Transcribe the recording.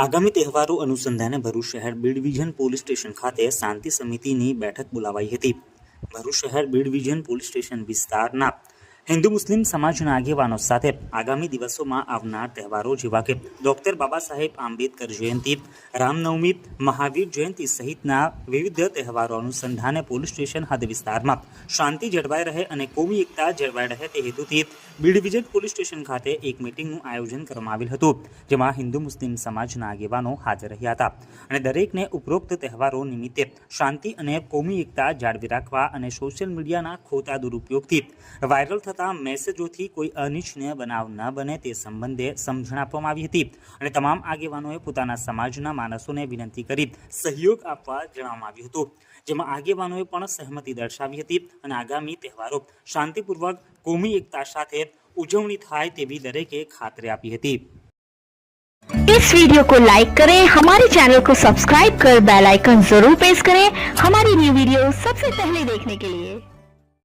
આગામી તહેવારો અનુસંધાને ભરૂચ શહેર બી પોલીસ સ્ટેશન ખાતે શાંતિ સમિતિની બેઠક બોલાવાઈ હતી. ભરૂચ શહેર બી પોલીસ સ્ટેશન વિસ્તારના હિન્દુ મુસ્લિમ સમાજના આગેવાનો સાથે આગામી દિવસોમાં આવનાર તહેવારો જેવા કે ડોક્ટર બાબા સાહેબ આંબેડકર જયંતિ, રામનવમી, મહાવીર જયંતિ સહિતના વિવિધ તહેવારો અનુસંધાને પોલીસ સ્ટેશન હદ વિસ્તારમાં શાંતિ જળવાઈ રહે અને કોમી એકતા જળવાઈ રહે તે હેતુથી બી ડિવિઝન પોલીસ સ્ટેશન ખાતે એક મિટિંગનું આયોજન કરવામાં આવેલ હતું, જેમાં હિન્દુ મુસ્લિમ સમાજના આગેવાનો હાજર રહ્યા હતા. અને દરેકને ઉપરોક્ત તહેવારો નિમિત્તે શાંતિ અને કોમી એકતા જાળવી રાખવા અને સોશિયલ મીડિયાના ખોટા દુરુપયોગથી વાયરલ થતા મેસેજોથી કોઈ અનિચ્છનીય બનાવ ન બને તે સંબંધે સમજણ આપવામાં આવી હતી અને તમામ આગેવાનોએ પોતાના સમાજના માણસોને વિનંતી કરી સહયોગ આપવા જણાવવામાં આવ્યું હતું જેમાં આગેવાનોએ પણ સહમતિ દર્શાવી હતી અને આગામી તહેવારો શાંતિપૂર્વક કોમી એકતા સાથે ઉજવણી થાય તેવી દરેકે ખાતરી આપી હતી इस वीडियो को लाइक करें हमारे चैनल को सब्सक्राइब कर बेल आइकन जरूर प्रेस करें हमारी न्यू वीडियो सबसे पहले देखने के लिए